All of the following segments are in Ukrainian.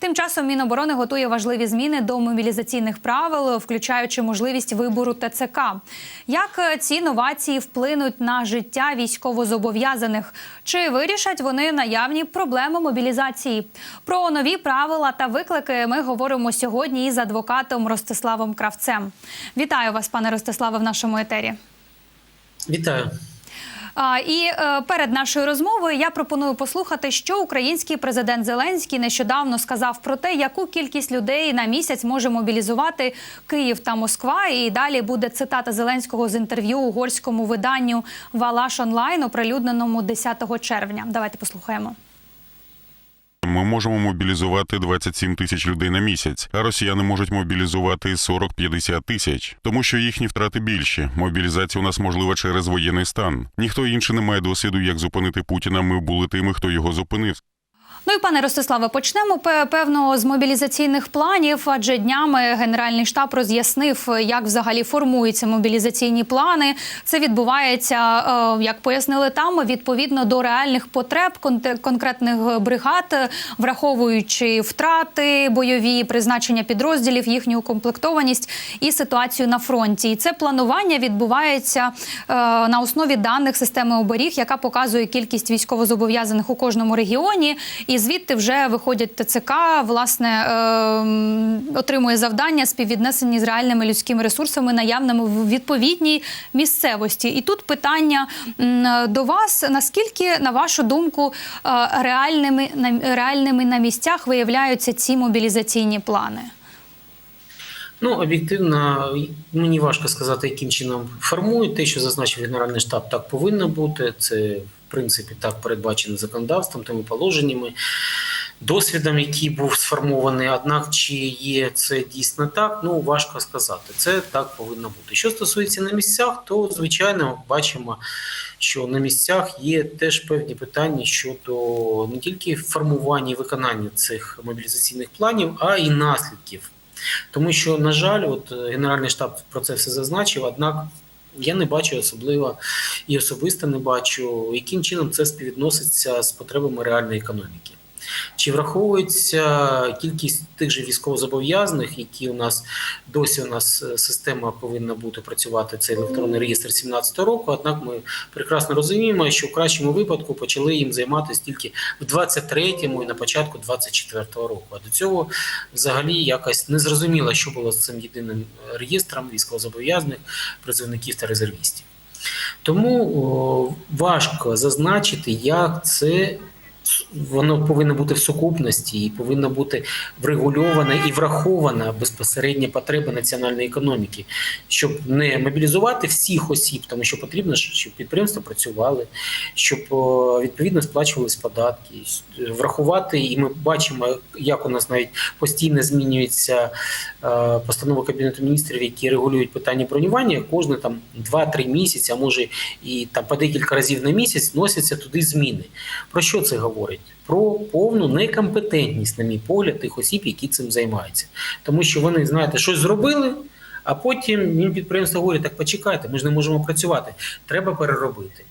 Тим часом Міноборони готує важливі зміни до мобілізаційних правил, включаючи можливість вибору ТЦК. Як е, ці новації вплинуть на життя військовозобов'язаних? Чи вирішать вони наявні проблеми мобілізації? Про нові правила та виклики ми говоримо сьогодні із адвокатом Ростиславом Кравцем. Вітаю вас, пане Ростиславе, в нашому етері. Вітаю. І е, перед нашою розмовою я пропоную послухати, що український президент Зеленський нещодавно сказав про те, яку кількість людей на місяць може мобілізувати Київ та Москва. І далі буде цитата Зеленського з інтерв'ю угорському виданню Валаш онлайн, оприлюдненому 10 червня. Давайте послухаємо. Ми можемо мобілізувати 27 тисяч людей на місяць, а росіяни можуть мобілізувати 40-50 тисяч, тому що їхні втрати більші. Мобілізація у нас можлива через воєнний стан. Ніхто інший не має досвіду, як зупинити Путіна. Ми були тими, хто його зупинив. Ну і пане Ростиславе, почнемо певно з мобілізаційних планів. Адже днями Генеральний штаб роз'яснив, як взагалі формуються мобілізаційні плани. Це відбувається, е, як пояснили там, відповідно до реальних потреб кон- конкретних бригад, враховуючи втрати бойові, призначення підрозділів, їхню укомплектованість і ситуацію на фронті. І це планування відбувається е, на основі даних системи оберіг, яка показує кількість військовозобов'язаних у кожному регіоні. І звідти вже виходять ТЦК, власне е, отримує завдання співвіднесені з реальними людськими ресурсами, наявними в відповідній місцевості. І тут питання до вас: наскільки, на вашу думку, е, реальними реальними на місцях виявляються ці мобілізаційні плани? Ну, об'єктивно, мені важко сказати, яким чином формують те, що зазначив Генеральний штаб, так повинно бути. Це, принципі, так передбачено законодавством, тими положеннями, досвідом, який був сформований. Однак, чи є це дійсно так, ну важко сказати. Це так повинно бути. Що стосується на місцях, то звичайно бачимо, що на місцях є теж певні питання щодо не тільки формування і виконання цих мобілізаційних планів, а й наслідків. Тому що, на жаль, от Генеральний штаб про це все зазначив, однак я не бачу особливо і особисто не бачу, яким чином це співвідноситься з потребами реальної економіки. Чи враховується кількість тих же військовозобов'язаних, які у нас досі у нас е, система повинна бути працювати цей електронний реєстр 17-го року? Однак ми прекрасно розуміємо, що в кращому випадку почали їм займатися тільки в 23-му і на початку 24-го року. А до цього взагалі якось не зрозуміло, що було з цим єдиним реєстром військовозобов'язаних призовників та резервістів. Тому о, важко зазначити, як це воно повинно бути в сукупності і повинна бути врегульована і врахована безпосередня потреба національної економіки, щоб не мобілізувати всіх осіб, тому що потрібно, щоб підприємства працювали, щоб відповідно сплачувались податки, врахувати, і ми бачимо, як у нас навіть постійно змінюється е, постанова Кабінету міністрів, які регулюють питання бронювання. Кожне там 2-3 місяці, а може і там по декілька разів на місяць вносяться туди зміни. Про що це говорить? Про повну некомпетентність, на мій погляд, тих осіб, які цим займаються, тому що вони знаєте, щось зробили. А потім підприємство говорить, так почекайте, ми ж не можемо працювати, треба переробити.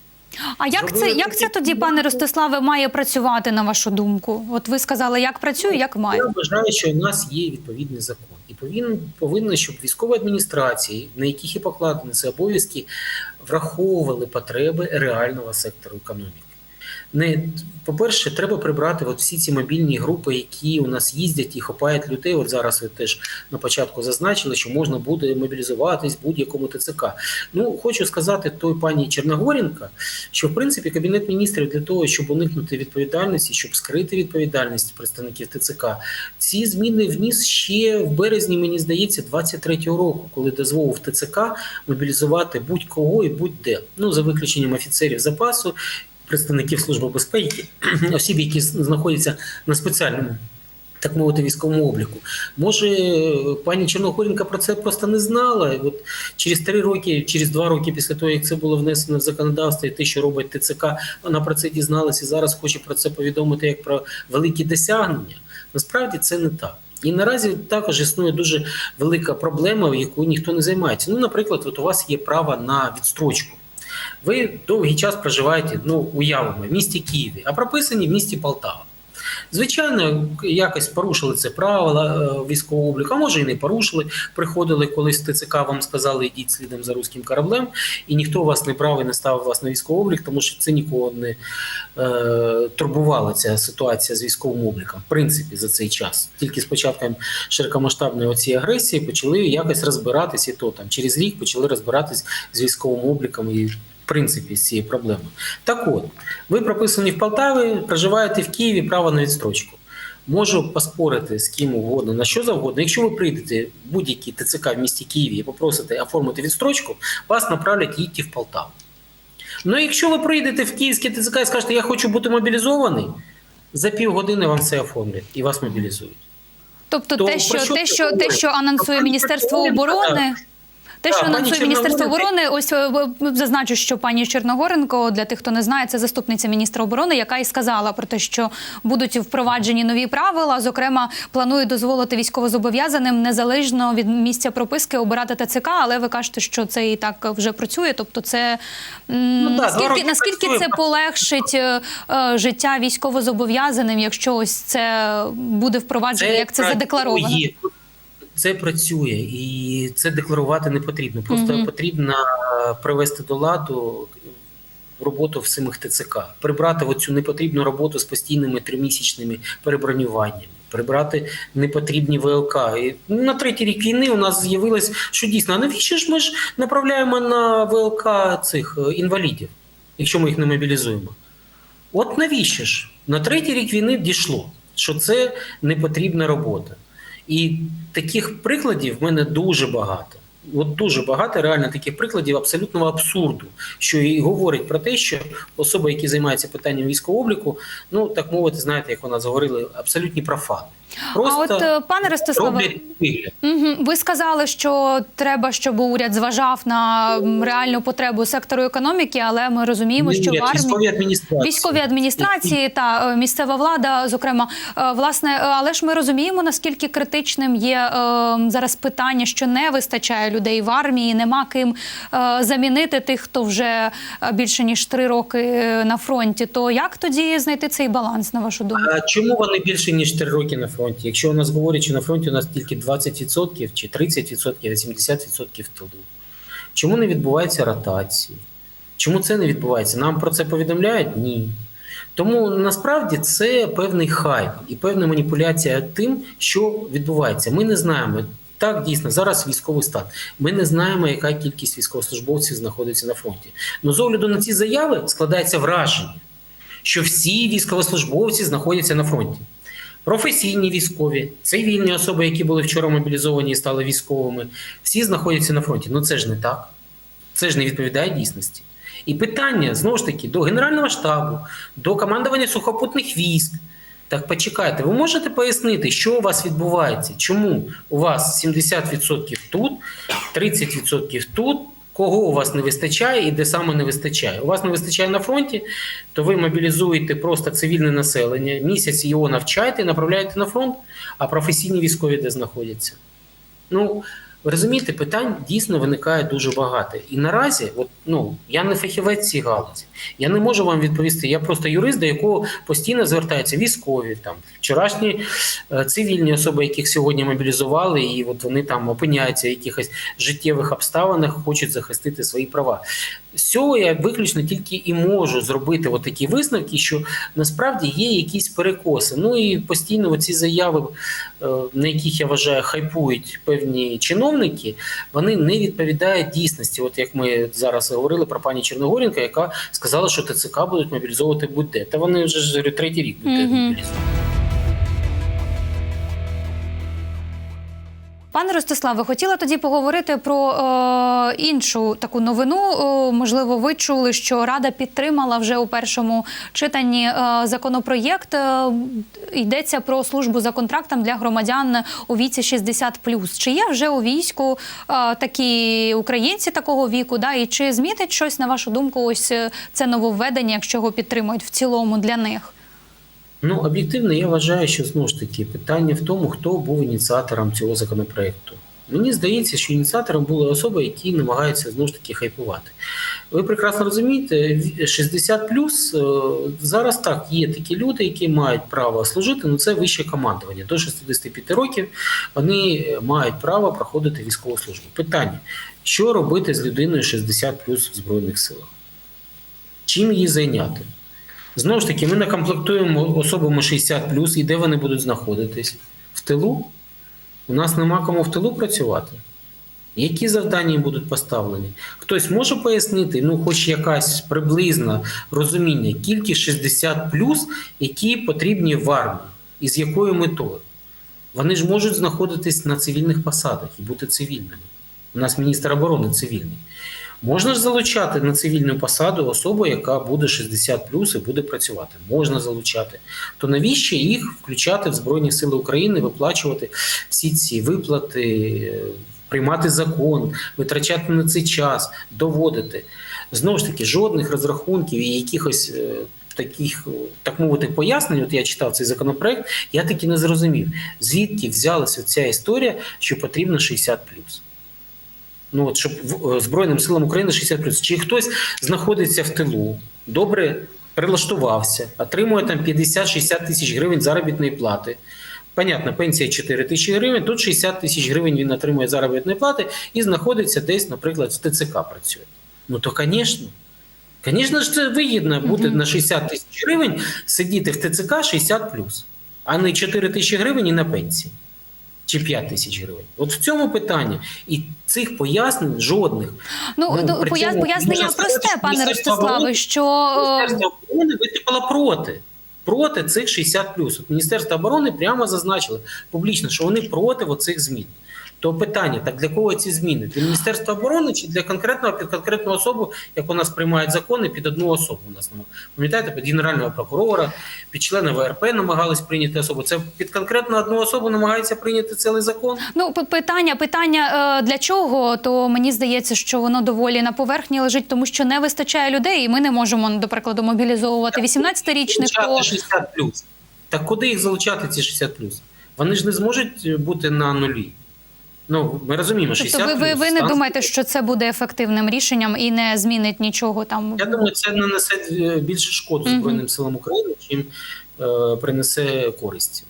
А як це Зробили як це тоді, пане Ростиславе, має працювати на вашу думку? От ви сказали, як працює, як має. Я вважаю, що у нас є відповідний закон, і повинен повинно, щоб військові адміністрації, на яких і покладені ці обов'язки, враховували потреби реального сектору економіки. Не по-перше, треба прибрати от всі ці мобільні групи, які у нас їздять і хопають людей. От зараз ви теж на початку зазначили, що можна буде мобілізуватись будь-якому ТЦК. Ну хочу сказати той пані Черногорінка, що в принципі кабінет міністрів для того, щоб уникнути відповідальності, щоб скрити відповідальність представників ТЦК, ці зміни вніс ще в березні, мені здається, 23-го року, коли дозволив ТЦК мобілізувати будь-кого і будь-де. Ну за виключенням офіцерів запасу представників Служби безпеки, осіб, які знаходяться на спеціальному. Так мовити, військовому обліку. Може, пані Чорногорінка про це просто не знала. От через три роки, через два роки після того, як це було внесено в законодавство, і те, що робить ТЦК, вона про це дізналася і зараз хоче про це повідомити як про великі досягнення. Насправді це не так. І наразі також існує дуже велика проблема, яку ніхто не займається. Ну, наприклад, от у вас є право на відстрочку. Ви довгий час проживаєте, ну, уявимо, в місті Києві, а прописані в місті Полтава. Звичайно, якось порушили це правила е, військового обліку, а може і не порушили. Приходили колись в ТЦК, вам сказали, йдіть слідом за руським кораблем, і ніхто вас не брав і не ставив вас на військовий облік, тому що це нікого не е, турбувала ця ситуація з військовим обліком, в принципі, за цей час. Тільки з початком широкомасштабної оцієї агресії почали якось розбиратися, і то там через рік почали розбиратись з військовим обліком і. Принципі, з цією проблемою. Так от, ви прописані в Полтаві, проживаєте в Києві, право на відстрочку. Можу поспорити з ким угодно на що завгодно. Якщо ви прийдете в будь-який ТЦК в місті Києві і попросите оформити відстрочку, вас направлять їдьте в Полтаву. Ну, якщо ви прийдете в Київський ТЦК і скажете, я хочу бути мобілізований, за півгодини вам це оформлять і вас мобілізують. Тобто, То те, що що те, що те, що анонсує Міністерство оборони. Те, що анонсує Міністерство оборони, ось е, зазначу, що пані Чорногоренко, для тих, хто не знає, це заступниця міністра оборони, яка і сказала про те, що будуть впроваджені нові правила. Зокрема, планує дозволити військовозобов'язаним незалежно від місця прописки обирати ТЦК, але ви кажете, що це і так вже працює. Тобто, це Ну наскільки наскільки працює. це полегшить е, е, життя військовозобов'язаним, якщо ось це буде впроваджено, як це задекларовано? Це працює і це декларувати не потрібно. Просто Мгм. потрібно е, привести до ладу роботу в самих ТЦК, прибрати оцю непотрібну роботу з постійними тримісячними перебронюваннями. Прибрати непотрібні ВЛК. І на третій рік війни у нас з'явилось, що дійсно, а навіщо ж ми ж направляємо на ВЛК цих е, інвалідів, якщо ми їх не мобілізуємо? От навіщо ж? На третій рік війни дійшло, що це непотрібна робота. І таких прикладів в мене дуже багато. От дуже багато реально таких прикладів абсолютного абсурду, що і говорить про те, що особи, які займаються питанням військового обліку, ну так мовити, знаєте, як вона говорили, абсолютні профани. Просто а от е, пане Ростиславе. Ви сказали, що треба, щоб уряд зважав на реальну потребу сектору економіки, але ми розуміємо, що в армії військові адміністрації. військові адміністрації та е, місцева влада, зокрема, е, власне, але ж ми розуміємо, наскільки критичним є зараз питання, що не вистачає людей в армії, нема ким замінити тих, хто вже більше ніж три роки на фронті. То як тоді знайти цей баланс, на вашу думку? А чому вони більше ніж 3 роки на фронті? Якщо у нас говорять, що на фронті у нас тільки 20% чи 30%, а 70% в тилу. Чому не відбувається ротації? Чому це не відбувається? Нам про це повідомляють? Ні. Тому насправді це певний хайп і певна маніпуляція тим, що відбувається. Ми не знаємо. Так, дійсно, зараз військовий стан. Ми не знаємо, яка кількість військовослужбовців знаходиться на фронті. Ну, з огляду на ці заяви складається враження, що всі військовослужбовці знаходяться на фронті. Професійні військові, цивільні особи, які були вчора мобілізовані і стали військовими, всі знаходяться на фронті. Ну це ж не так. Це ж не відповідає дійсності. І питання знову ж таки до Генерального штабу, до командування сухопутних військ. Так почекайте, ви можете пояснити, що у вас відбувається? Чому у вас 70% тут, 30% тут? Кого у вас не вистачає і де саме не вистачає? У вас не вистачає на фронті, то ви мобілізуєте просто цивільне населення, місяць його навчаєте направляєте на фронт, а професійні військові де знаходяться. Ну, ви розумієте, питань дійсно виникає дуже багато. І наразі, от, ну, я не фахівець цій галузі. Я не можу вам відповісти. Я просто юрист, до якого постійно звертаються військові, там, вчорашні е, цивільні особи, яких сьогодні мобілізували, і от вони там опиняються в якихось життєвих обставинах, хочуть захистити свої права. З цього я виключно тільки і можу зробити от такі висновки, що насправді є якісь перекоси. Ну і постійно ці заяви, е, на яких я вважаю, хайпують певні чиновники, вони не відповідають дійсності. От як ми зараз говорили про пані Чорногоренко, яка сказала, що ТЦК будуть мобілізовувати будь-де. Та вони вже третій рік будуть мобілізовувати. Пане Ростиславе, хотіла тоді поговорити про е, іншу таку новину. Е, можливо, ви чули, що Рада підтримала вже у першому читанні е, законопроєкт. Е, йдеться про службу за контрактом для громадян у віці 60+. Чи є вже у війську е, такі українці такого віку? Да? І чи змітить щось, на вашу думку, ось е, це нововведення, якщо його підтримують в цілому для них? Ну, об'єктивно, я вважаю, що знову ж таки питання в тому, хто був ініціатором цього законопроекту. Мені здається, що ініціатором були особи, які намагаються знову ж таки хайпувати. Ви прекрасно розумієте, 60 плюс зараз так є такі люди, які мають право служити. Ну це вище командування. До 65 років вони мають право проходити військову службу. Питання: що робити з людиною 60 плюс в збройних силах? Чим її зайняти? Знову ж таки, ми накомплектуємо особами 60 плюс, і де вони будуть знаходитись? В тилу? У нас нема кому в тилу працювати. Які завдання будуть поставлені? Хтось може пояснити, ну, хоч якась приблизна розуміння, кількість 60 плюс, які потрібні в армії, і з якою метою? Вони ж можуть знаходитись на цивільних посадах і бути цивільними. У нас міністр оборони цивільний. Можна ж залучати на цивільну посаду особу, яка буде 60 плюс і буде працювати. Можна залучати. То навіщо їх включати в Збройні Сили України, виплачувати всі ці виплати, е, приймати закон, витрачати на це час, доводити? Знову ж таки, жодних розрахунків і якихось. е, Таких, так мовити, пояснень, от я читав цей законопроект, я таки не зрозумів, звідки взялася ця історія, що потрібно 60 Ну от щоб в- е, Збройним силам України 60 Чи хтось знаходиться в тилу, добре прилаштувався, отримує там 50-60 тисяч гривень заробітної плати. Понятно, пенсія 4 тисячі гривень, тут 60 тисяч гривень він отримує заробітної плати і знаходиться десь, наприклад, в ТЦК працює. Ну то, звісно. Звісно ж, це вигідно бути Мгм. на 60 тисяч гривень, сидіти в ТЦК 60 а не 4 тисячі гривень і на пенсії. Чи 5 тисяч гривень. От в цьому питанні. І цих пояснень жодних. Ну, Ну, пояс- пояснення просте, пане Ростиславе, що е, Міністерство оборони виступило проти. Проти цих 60 плюс. Міністерство оборони прямо зазначило публічно, що вони проти оцих змін. То питання: так для кого ці зміни? Для Міністерства оборони чи для конкретного під конкретну особу, як у нас приймають закони під одну особу? У нас ну, пам'ятаєте, під генерального прокурора, під члена ВРП намагались прийняти особу. Це під конкретну одну особу намагається прийняти цілий закон. Ну, питання, питання е, для чого? То мені здається, що воно доволі на поверхні лежить, тому що не вистачає людей, і ми не можемо, до прикладу, мобілізовувати 18-річних. залучати То 60 плюс. Так куди їх залучати, ці 60 плюс? Вони ж не зможуть бути на нулі. Ну, ми розуміємо, що тобто, ви, ви, ви не думаєте, що це буде ефективним рішенням і не змінить нічого там? Я думаю, це нанесе більше шкоду Збройним силам України, чим е, принесе користі.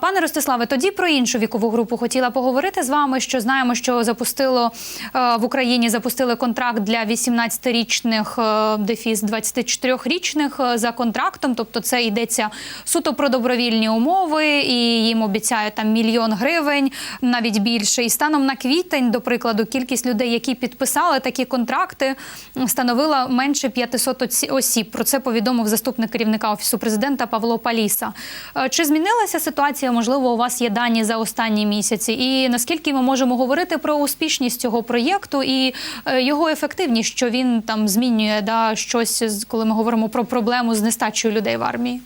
Пане Ростиславе, тоді про іншу вікову групу хотіла поговорити з вами. Що знаємо, що запустило е, в Україні запустили контракт для 18-річних е, дефіс 24-річних е, за контрактом. Тобто, це йдеться суто про добровільні умови, і їм обіцяють там мільйон гривень, навіть більше. І станом на квітень, до прикладу, кількість людей, які підписали такі контракти, становила менше 500 осіб. Про це повідомив заступник керівника офісу президента Павло Паліса. Чи змінилася ситуація? Можливо, у вас є дані за останні місяці, і наскільки ми можемо говорити про успішність цього проєкту і е, його ефективність, що він там змінює да щось, коли ми говоримо про проблему з нестачею людей в армії?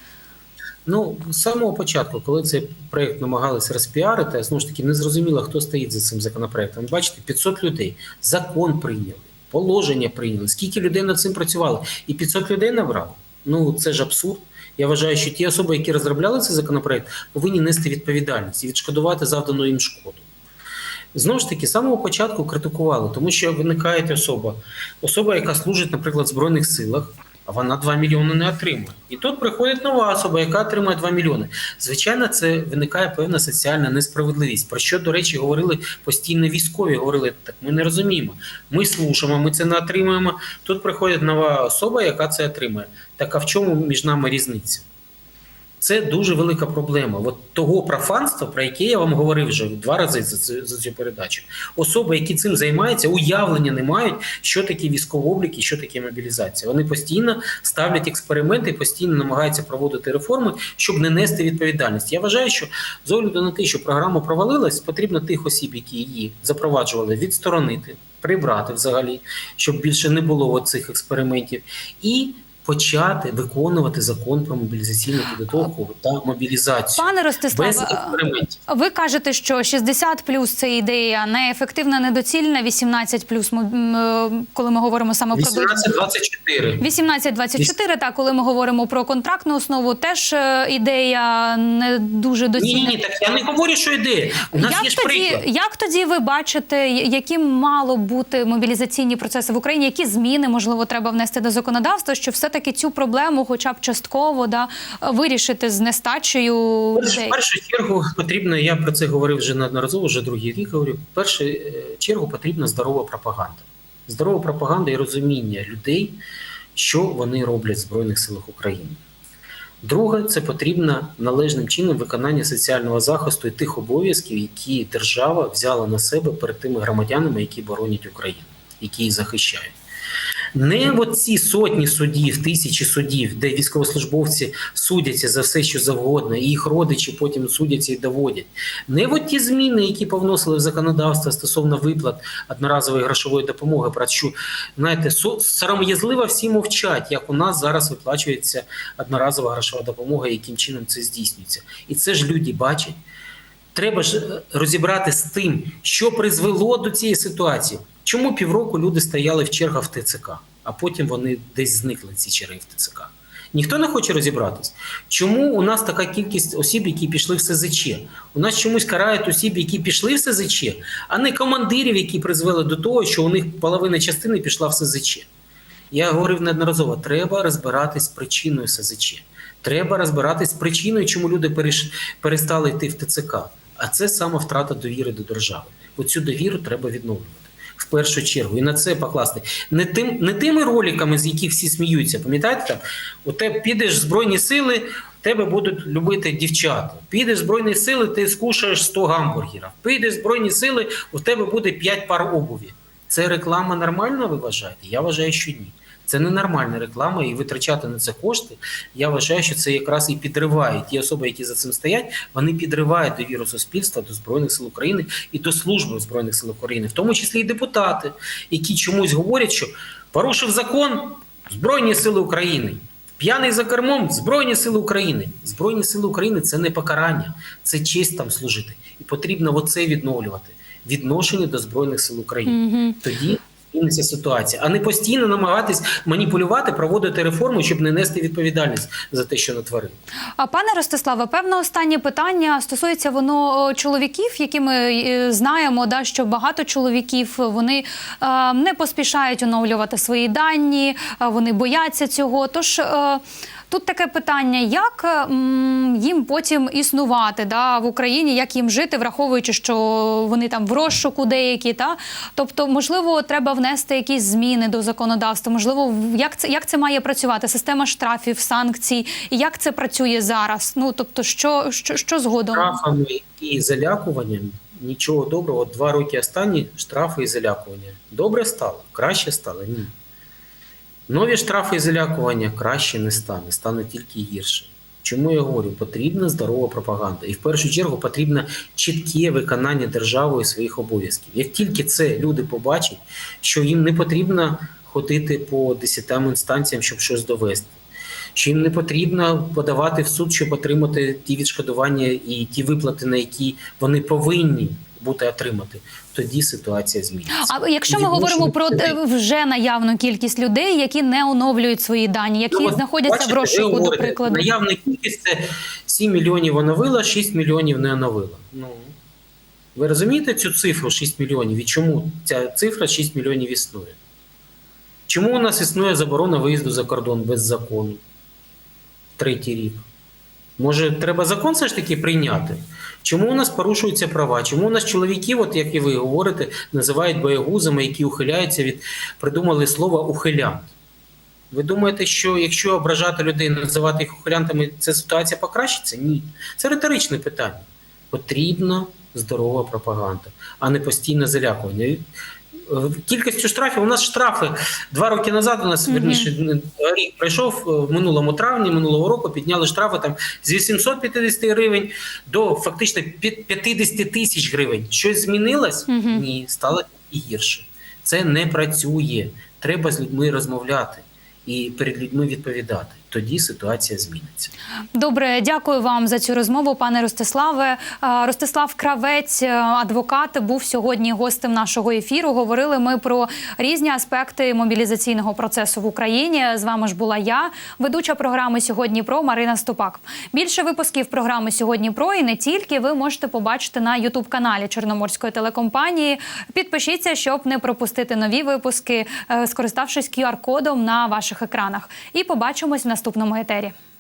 Ну, з самого початку, коли цей проєкт намагалися розпіарити, знову ж таки, не зрозуміло, хто стоїть за цим законопроектом. Бачите, 500 людей, закон прийняли, положення прийняли, скільки людей над цим працювали, і 500 людей набрали. Ну, це ж абсурд. Я вважаю, що ті особи, які розробляли цей законопроект, повинні нести відповідальність і відшкодувати завдану їм шкоду. Знову ж таки, з самого початку критикували, тому що виникає особа, особа, яка служить, наприклад, в Збройних силах, вона 2 мільйони не отримує. І тут приходить нова особа, яка отримує 2 мільйони. Звичайно, це виникає певна соціальна несправедливість. Про що, до речі, говорили постійно військові. Говорили, так ми не розуміємо. Ми слушаємо, ми це не отримуємо. Тут приходить нова особа, яка це отримує. Так а в чому між нами різниця? Це дуже велика проблема. От того профанства, про яке я вам говорив вже два рази за цю, за цю передачу. Особи, які цим займаються, уявлення не мають, що таке військовий облік і що таке мобілізація. Вони постійно ставлять експерименти, постійно намагаються проводити реформи, щоб не нести відповідальність. Я вважаю, що з огляду на те, що програма провалилась, потрібно тих осіб, які її запроваджували, відсторонити, прибрати взагалі, щоб більше не було цих експериментів, і почати виконувати закон про мобілізаційну підготовку та мобілізацію. Пане Ростиславе, ви кажете, що 60 плюс це ідея неефективна, недоцільна. 18 плюс, е, коли ми говоримо саме про 18-24. 18-24, так, коли ми говоримо про контрактну основу, теж е, ідея не дуже доцільна. ні, ні, так я не говорю, що ідея. У нас Як ж тоді, приклад. як тоді ви бачите, яким мало бути мобілізаційні процеси в Україні? Які зміни можливо треба внести до законодавства, щоб все-таки цю проблему, хоча б частково, да вирішити з нестачею людей? В першу чергу потрібно, я про це говорив вже неодноразово, вже другий рік говорю. В першу е, чергу потрібна здорова пропаганда. Здорова пропаганда і розуміння людей, що вони роблять в Збройних силах України. Друге, це потрібно належним чином виконання соціального захисту і тих обов'язків, які держава взяла на себе перед тими громадянами, які боронять Україну, які її захищають. Не от ці сотні судів, тисячі судів, де військовослужбовці судяться за все, що завгодно, і їх родичі потім судяться і доводять. Не от ті зміни, які повносили в законодавство стосовно виплат одноразової грошової допомоги, про що знаєте, сором'язливо всі мовчать, як у нас зараз виплачується одноразова грошова допомога, яким чином це здійснюється. І це ж люди бачать. Треба ж е, розібрати з тим, що призвело до цієї ситуації. Чому півроку люди стояли в чергах в ТЦК, а потім вони десь зникли ці черги в ТЦК? Ніхто не хоче розібратись. Чому у нас така кількість осіб, які пішли в СЗЧ? У нас чомусь карають осіб, які пішли в СЗЧ, а не командирів, які призвели до того, що у них половина частини пішла в СЗЧ. Я говорив неодноразово: треба розбиратись з причиною СЗЧ. Треба розбиратись з причиною, чому люди перестали йти в ТЦК. А це саме втрата довіри до держави. Оцю довіру треба відновлювати. В першу чергу, і на це покласти не тим, не тими роликами, з яких всі сміються. Пам'ятаєте, там у тебе підеш в збройні сили, тебе будуть любити дівчата. Підеш в збройні сили, ти скушаєш 100 гамбургерів. Підеш в збройні сили, у тебе буде 5 пар обуві. Це реклама нормальна, ви вважаєте? Я вважаю, що ні. Це ненормальна реклама, і витрачати на це кошти. Я вважаю, що це якраз і підриває ті особи, які за цим стоять. Вони підривають довіру суспільства до збройних сил України і до служби збройних сил України, в тому числі і депутати, які чомусь говорять, що порушив закон Збройні сили України. П'яний за кермом Збройні сили України. Збройні сили України це не покарання, це честь там служити. І потрібно оце відновлювати. Відношення до Збройних сил України. Тоді зміниться ситуація, а не постійно намагатись маніпулювати, проводити реформи, щоб не нести відповідальність за те, що натворили. А пане Ростиславе, певно, останнє питання стосується воно чоловіків, які ми е, знаємо, да, що багато чоловіків вони е, не поспішають оновлювати свої дані, е, вони бояться цього. Тож тут таке питання: як е, їм потім існувати да, в Україні, як їм жити, враховуючи, що вони там в розшуку деякі, та тобто, можливо, треба внести якісь зміни до законодавства. Можливо, як це як це має працювати? Система штрафів, санкцій, і як це працює зараз? Ну тобто, що, що, що згодом? Штрафами і залякуванням нічого доброго. Два роки останні штрафи і залякування. Добре стало? Краще стало? Ні. Нові штрафи і залякування краще не стане, стане тільки гірше. Чому я говорю? Потрібна здорова пропаганда. І в першу чергу потрібно чітке виконання державою своїх обов'язків. Як тільки це люди побачать, що їм не потрібно ходити по десятим інстанціям, щоб щось довести, що їм не потрібно подавати в суд, щоб отримати ті відшкодування і ті виплати, на які вони повинні бути отримати, тоді ситуація зміниться. А якщо ми говоримо про е, вже наявну кількість людей, які не оновлюють свої дані, які Ну, знаходяться бачите, в розшуку, до прикладу. Наявна кількість це 7 мільйонів оновила, 6 мільйонів не оновила. Ну, ви розумієте цю цифру 6 мільйонів? І чому ця цифра 6 мільйонів існує? Чому у нас існує заборона виїзду за кордон без закону? Третій рік. Може, треба закон все ж таки прийняти? Чому у нас порушуються права? Чому у нас чоловіків, от як і ви говорите, називають боягузами, які ухиляються від придумали слово ухилянт? Ви думаєте, що якщо ображати людей, називати їх ухилянтами, ця ситуація покращиться? Ні. Це риторичне питання. Потрібна здорова пропаганда, а не постійне залякування. Кількістю штрафів у нас штрафи два роки назад. У нас верніше рік пройшов е, в минулому травні минулого року. Підняли штрафи там з 850 гривень до фактично 50 тисяч гривень. Щось змінилось? Мгм. Ні, стало і гірше. Це не працює. Треба з людьми розмовляти. і перед людьми відповідати. Тоді ситуація зміниться. Добре, дякую вам за цю розмову, пане Ростиславе. Ростислав Кравець, е, адвокат, був сьогодні гостем нашого ефіру. Говорили ми про різні аспекти мобілізаційного процесу в Україні. З вами ж була я, ведуча програми сьогодні про Марина Стопак. Більше випусків програми сьогодні про і не тільки ви можете побачити на Ютуб каналі Чорноморської телекомпанії. Підпишіться, щоб не пропустити нові випуски, е, скориставшись QR-кодом на ваших екранах. І побачимось в наступному етері.